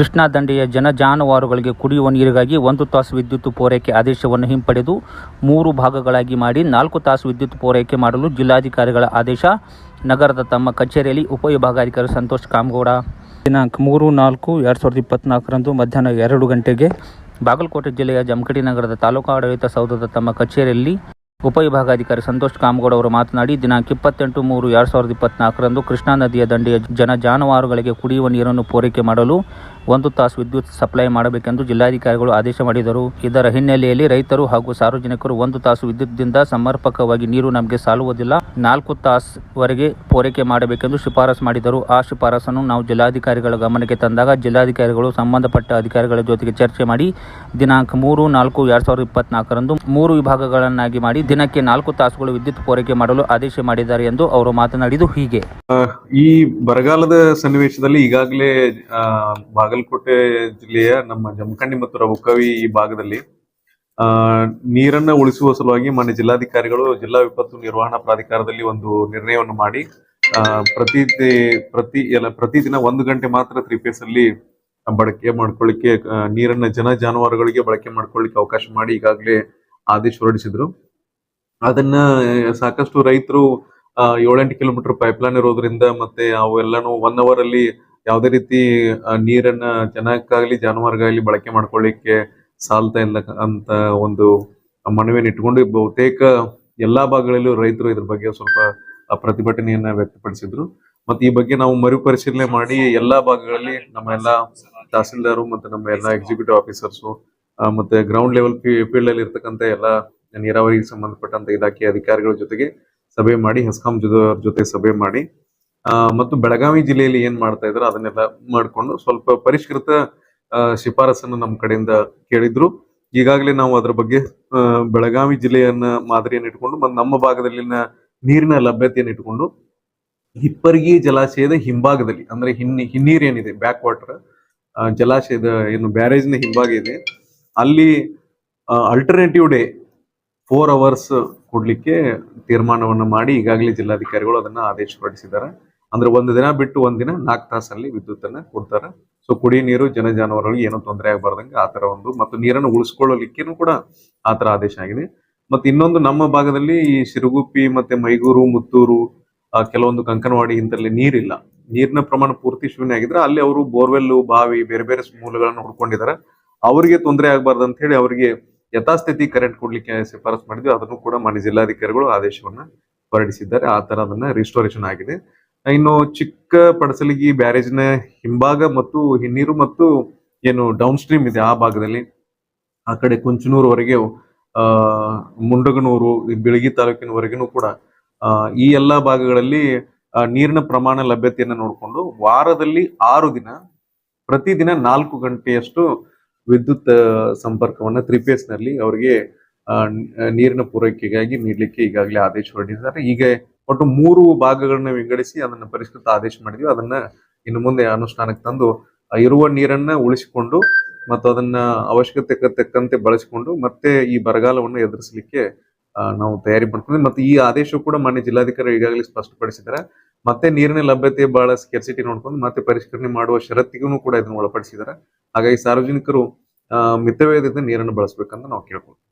ಕೃಷ್ಣಾ ದಂಡೆಯ ಜನ ಜಾನುವಾರುಗಳಿಗೆ ಕುಡಿಯುವ ನೀರಿಗಾಗಿ ಒಂದು ತಾಸು ವಿದ್ಯುತ್ ಪೂರೈಕೆ ಆದೇಶವನ್ನು ಹಿಂಪಡೆದು ಮೂರು ಭಾಗಗಳಾಗಿ ಮಾಡಿ ನಾಲ್ಕು ತಾಸು ವಿದ್ಯುತ್ ಪೂರೈಕೆ ಮಾಡಲು ಜಿಲ್ಲಾಧಿಕಾರಿಗಳ ಆದೇಶ. ನಗರದ ತಮ್ಮ ಕಚೇರಿಯಲ್ಲಿ ಉಪವಿಭಾಗಾಧಿಕಾರಿ ಸಂತೋಷ್ ಕಾಮಗೌಡ. ದಿನಾಂಕ ಮೂರು ನಾಲ್ಕು ಎರಡು ಸಾವಿರದ ಇಪ್ಪತ್ನಾಲ್ಕರಂದು ಮಧ್ಯಾಹ್ನ ಎರಡು ಗಂಟೆಗೆ ಬಾಗಲಕೋಟೆ ಜಿಲ್ಲೆಯ ಜಮಖಂಡಿ ನಗರದ ತಾಲೂಕು ಆಡಳಿತ ಸೌಧದ ತಮ್ಮ ಕಚೇರಿಯಲ್ಲಿ ಉಪವಿಭಾಗಾಧಿಕಾರಿ ಸಂತೋಷ್ ಕಾಮಗೌಡ ಅವರು ಮಾತನಾಡಿ ದಿನಾಂಕ ಇಪ್ಪತ್ತೆಂಟು ಮೂರು ಎರಡು ಸಾವಿರದ ಇಪ್ಪತ್ನಾಲ್ಕರಂದು ಕೃಷ್ಣಾ ನದಿಯ ದಂಡೆಯ ಜನ ಜಾನುವಾರುಗಳಿಗೆ ಕುಡಿಯುವ ನೀರನ್ನು ಪೂರೈಕೆ ಮಾಡಲು ಒಂದು ತಾಸು ವಿದ್ಯುತ್ ಸಪ್ಲೈ ಮಾಡಬೇಕೆಂದು ಜಿಲ್ಲಾಧಿಕಾರಿಗಳು ಆದೇಶ ಮಾಡಿದರು. ಇದರ ಹಿನ್ನೆಲೆಯಲ್ಲಿ ರೈತರು ಹಾಗೂ ಸಾರ್ವಜನಿಕರು ಒಂದು ತಾಸು ವಿದ್ಯುತ್ದಿಂದ ಸಮರ್ಪಕವಾಗಿ ನೀರು ನಮಗೆ ಸಾಲುವುದಿಲ್ಲ. ನಾಲ್ಕು ತಾಸುವರೆಗೆ ಪೂರೈಕೆ ಮಾಡಬೇಕೆಂದು ಶಿಫಾರಸು ಮಾಡಿದರು. ಆ ಶಿಫಾರಸನ್ನು ನಾವು ಜಿಲ್ಲಾಧಿಕಾರಿಗಳ ಗಮನಕ್ಕೆ ತಂದಾಗ ಜಿಲ್ಲಾಧಿಕಾರಿಗಳು ಸಂಬಂಧಪಟ್ಟ ಅಧಿಕಾರಿಗಳ ಜೊತೆಗೆ ಚರ್ಚೆ ಮಾಡಿ ದಿನಾಂಕ ಮೂರು, ನಾಲ್ಕು, ಎರಡು ಸಾವಿರದ ಇಪ್ಪತ್ನಾಲ್ಕರಂದು ಮೂರು ವಿಭಾಗಗಳನ್ನಾಗಿ ಮಾಡಿ ದಿನಕ್ಕೆ ನಾಲ್ಕು ತಾಸುಗಳು ವಿದ್ಯುತ್ ಪೂರೈಕೆ ಮಾಡಲು ಆದೇಶ ಮಾಡಿದ್ದಾರೆ ಎಂದು ಅವರು ಮಾತನಾಡಿದ್ದು ಹೀಗೆ. ಈ ಬರಗಾಲದ ಸನ್ನಿವೇಶದಲ್ಲಿ ಈಗಾಗಲೇ ಬಾಗಲಕೋಟೆ ಜಿಲ್ಲೆಯ ನಮ್ಮ ಜಮಖಂಡಿ ಮತ್ತು ರಬುಕವಿ ಈ ಭಾಗದಲ್ಲಿ ನೀರನ್ನ ಉಳಿಸುವ ಸಲುವಾಗಿ ಮಾನ್ಯ ಜಿಲ್ಲಾಧಿಕಾರಿಗಳು ಜಿಲ್ಲಾ ವಿಪತ್ತು ನಿರ್ವಹಣಾ ಪ್ರಾಧಿಕಾರದಲ್ಲಿ ಒಂದು ನಿರ್ಣಯವನ್ನು ಮಾಡಿ ಪ್ರತಿ ಪ್ರತಿ ಎಲ್ಲ ಪ್ರತಿದಿನ ಒಂದು ಗಂಟೆ ಮಾತ್ರ ತ್ರೀ ಫೇಸ್ ಅಲ್ಲಿ ಬಳಕೆ ಮಾಡ್ಕೊಳ್ಳಿಕ್ಕೆ ನೀರನ್ನ ಜನ ಜಾನುವಾರುಗಳಿಗೆ ಬಳಕೆ ಮಾಡ್ಕೊಳ್ಳಿಕ್ಕೆ ಅವಕಾಶ ಮಾಡಿ ಈಗಾಗಲೇ ಆದೇಶ ಹೊರಡಿಸಿದ್ರು. ಅದನ್ನ ಸಾಕಷ್ಟು ರೈತರು ಏಳೆಂಟು ಕಿಲೋಮೀಟರ್ ಪೈಪ್ಲೈನ್ ಇರೋದ್ರಿಂದ ಮತ್ತೆ ಅವೆಲ್ಲಾನು ಒನ್ ಅವರ್ ಅಲ್ಲಿ ಯಾವುದೇ ರೀತಿ ನೀರನ್ನ ಜನಕ್ಕಾಗ್ಲಿ ಜಾನುವಾರುಗಾಗ್ಲಿ ಬಳಕೆ ಮಾಡ್ಕೊಳ್ಳಿಕ್ಕೆ ಸಾಲ್ತಾ ಇಲ್ಲ ಅಂತ ಒಂದು ಮನವಿಯನ್ನು ಇಟ್ಕೊಂಡು ಬಹುತೇಕ ಎಲ್ಲಾ ಭಾಗಗಳಲ್ಲೂ ರೈತರು ಇದ್ರ ಬಗ್ಗೆ ಸ್ವಲ್ಪ ಪ್ರತಿಭಟನೆಯನ್ನ ವ್ಯಕ್ತಪಡಿಸಿದ್ರು. ಮತ್ತೆ ಈ ಬಗ್ಗೆ ನಾವು ಮರುಪರಿಶೀಲನೆ ಮಾಡಿ ಎಲ್ಲಾ ಭಾಗಗಳಲ್ಲಿ ನಮ್ಮ ಎಲ್ಲಾ ತಹಸೀಲ್ದಾರು ಮತ್ತೆ ನಮ್ಮ ಎಲ್ಲಾ ಎಕ್ಸಿಕ್ಯೂಟಿವ್ ಆಫೀಸರ್ಸು ಮತ್ತೆ ಗ್ರೌಂಡ್ ಲೆವೆಲ್ ಫೀಲ್ಡ್ ಅಲ್ಲಿ ಇರ್ತಕ್ಕಂಥ ಎಲ್ಲಾ ನೀರಾವರಿಗೆ ಸಂಬಂಧಪಟ್ಟಂತ ಇಲಾಖೆ ಅಧಿಕಾರಿಗಳ ಜೊತೆಗೆ ಸಭೆ ಮಾಡಿ ಹೆಸ್ಕಾಂ ಜೊತೆ ಸಭೆ ಮಾಡಿ ಮತ್ತು ಬೆಳಗಾವಿ ಜಿಲ್ಲೆಯಲ್ಲಿ ಏನ್ ಮಾಡ್ತಾ ಇದ್ರು, ಅದನ್ನೆಲ್ಲ ಮಾಡ್ಕೊಂಡು ಸ್ವಲ್ಪ ಪರಿಷ್ಕೃತ ಶಿಫಾರಸನ್ನು ನಮ್ಮ ಕಡೆಯಿಂದ ಕೇಳಿದ್ರು. ಈಗಾಗಲೇ ನಾವು ಅದ್ರ ಬಗ್ಗೆ ಬೆಳಗಾವಿ ಜಿಲ್ಲೆಯನ್ನ ಮಾದರಿಯನ್ನು ಇಟ್ಕೊಂಡು ಮತ್ತು ನಮ್ಮ ಭಾಗದಲ್ಲಿನ ನೀರಿನ ಲಭ್ಯತೆಯನ್ನು ಇಟ್ಕೊಂಡು ಹಿಪ್ಪರ್ಗಿ ಜಲಾಶಯದ ಹಿಂಭಾಗದಲ್ಲಿ, ಅಂದ್ರೆ ಹಿನ್ನಿ, ಹಿನ್ನೀರ್ ಏನಿದೆ ಬ್ಯಾಕ್ ವಾಟರ್ ಜಲಾಶಯದ ಏನು ಬ್ಯಾರೇಜ್ನ ಹಿಂಭಾಗ ಇದೆ. ಅಲ್ಲಿ ಅಲ್ಟರ್ನೇಟಿವ್ ಡೇ ಫೋರ್ ಅವರ್ಸ್ ಕೊಡ್ಲಿಕ್ಕೆ ತೀರ್ಮಾನವನ್ನು ಮಾಡಿ ಈಗಾಗಲೇ ಜಿಲ್ಲಾಧಿಕಾರಿಗಳು ಅದನ್ನ ಆದೇಶ ಹೊರಡಿಸಿದ್ದಾರೆ. ಅಂದ್ರೆ ಒಂದು ದಿನ ಬಿಟ್ಟು ಒಂದಿನ ದಿನ ನಾಲ್ಕು ತಾಸಲ್ಲಿ ವಿದ್ಯುತ್ ಅನ್ನ ಕೊಡ್ತಾರೆ. ಸೊ ಕುಡಿ ನೀರು, ಜನ ಜಾನುವಾರುಗಳಿಗೆ ಏನೂ ತೊಂದರೆ ಆಗಬಾರ್ದಂಗೆ ಆತರ ತರ ಒಂದು ಮತ್ತು ನೀರನ್ನು ಉಳಿಸ್ಕೊಳ್ಳಲಿಕ್ಕೇನು ಕೂಡ ಆತರ ತರ ಆದೇಶ ಆಗಿದೆ. ಮತ್ತೆ ಇನ್ನೊಂದು ನಮ್ಮ ಭಾಗದಲ್ಲಿ ಈ ಸಿರುಗುಪ್ಪಿ ಮತ್ತೆ ಮೈಗೂರು, ಮುತ್ತೂರು ಕೆಲವೊಂದು ಕಂಕನವಾಡಿ ಇಂತಲ್ಲಿ ನೀರಿಲ್ಲ. ನೀರಿನ ಪ್ರಮಾಣ ಪೂರ್ತಿ ಶೂನ್ಯ ಆಗಿದ್ರೆ ಅಲ್ಲಿ ಅವರು ಬೋರ್ವೆಲ್ ಬಾವಿ, ಬೇರೆ ಬೇರೆ ಮೂಲಗಳನ್ನು ಹುಡ್ಕೊಂಡಿದ್ದಾರೆ. ಅವರಿಗೆ ತೊಂದರೆ ಆಗಬಾರ್ದು ಅಂತ ಹೇಳಿ ಅವರಿಗೆ ಯಥಾಸ್ಥಿತಿ ಕರೆಂಟ್ ಕೊಡ್ಲಿಕ್ಕೆ ಶಿಫಾರಸು ಮಾಡಿದ್ವಿ. ಅದನ್ನು ಕೂಡ ಮಾನ್ಯ ಜಿಲ್ಲಾಧಿಕಾರಿಗಳು ಆದೇಶವನ್ನ ಹೊರಡಿಸಿದ್ದಾರೆ. ಆ ತರ ಅದನ್ನ ರಿಸ್ಟೋರೇಷನ್ ಆಗಿದೆ. ಇನ್ನು ಚಿಕ್ಕ ಪಡಸಲಿಗಿ ಬ್ಯಾರೇಜ್ನ ಹಿಂಭಾಗ ಮತ್ತು ಹಿನ್ನೀರು ಮತ್ತು ಏನು ಡೌನ್ ಸ್ಟ್ರೀಮ್ ಇದೆ ಆ ಭಾಗದಲ್ಲಿ. ಆ ಕಡೆ ಕುಂಚನೂರುವರೆಗೆ ಮುಂಡಗನೂರು, ಬಿಳಗಿ ತಾಲೂಕಿನವರೆಗೂ ಕೂಡ ಈ ಎಲ್ಲ ಭಾಗಗಳಲ್ಲಿ ನೀರಿನ ಪ್ರಮಾಣ ಲಭ್ಯತೆಯನ್ನು ನೋಡಿಕೊಂಡು ವಾರದಲ್ಲಿ ಆರು ದಿನ, ಪ್ರತಿದಿನ ನಾಲ್ಕು ಗಂಟೆಯಷ್ಟು ವಿದ್ಯುತ್ ಸಂಪರ್ಕವನ್ನು ತ್ರೀ ನಲ್ಲಿ ಅವರಿಗೆ ನೀರಿನ ಪೂರೈಕೆಗಾಗಿ ನೀಡಲಿಕ್ಕೆ ಈಗಾಗಲೇ ಆದೇಶ ಹೊರಡಿದ್ದಾರೆ. ಈಗ ಒಟ್ಟು ಮೂರು ಭಾಗಗಳನ್ನ ವಿಂಗಡಿಸಿ ಅದನ್ನ ಪರಿಷ್ಕೃತ ಆದೇಶ ಮಾಡಿದ್ವಿ. ಅದನ್ನ ಇನ್ನು ಮುಂದೆ ಅನುಷ್ಠಾನಕ್ಕೆ ತಂದು ಇರುವ ನೀರನ್ನ ಉಳಿಸಿಕೊಂಡು ಮತ್ತು ಅದನ್ನ ಅವಶ್ಯಕತೆ ತಕ್ಕಂತೆ ಬಳಸಿಕೊಂಡು ಮತ್ತೆ ಈ ಬರಗಾಲವನ್ನು ಎದುರಿಸಲಿಕ್ಕೆ ನಾವು ತಯಾರಿ ಮಾಡ್ಕೊಂಡಿದ್ವಿ ಮತ್ತೆ ಈ ಆದೇಶ ಕೂಡ ಮಾನ್ಯ ಜಿಲ್ಲಾಧಿಕಾರಿ ಈಗಾಗಲೇ ಸ್ಪಷ್ಟಪಡಿಸಿದ್ದಾರೆ. ಮತ್ತೆ ನೀರಿನ ಲಭ್ಯತೆ ಬಹಳ ಸ್ಕೆರ್ಸಿಟಿ ನೋಡ್ಕೊಂಡು ಮತ್ತೆ ಪರಿಷ್ಕರಣೆ ಮಾಡುವ ಷರತ್ತಿಗೂ ಕೂಡ ಇದನ್ನು ಒಳಪಡಿಸಿದ್ದಾರೆ. ಹಾಗಾಗಿ ಸಾರ್ವಜನಿಕರು ಮಿತವ್ಯಯದಿಂದ ನೀರನ್ನು ಬಳಸಬೇಕಂತ ನಾವು ಕೇಳ್ಕೊಳ್ತೀವಿ.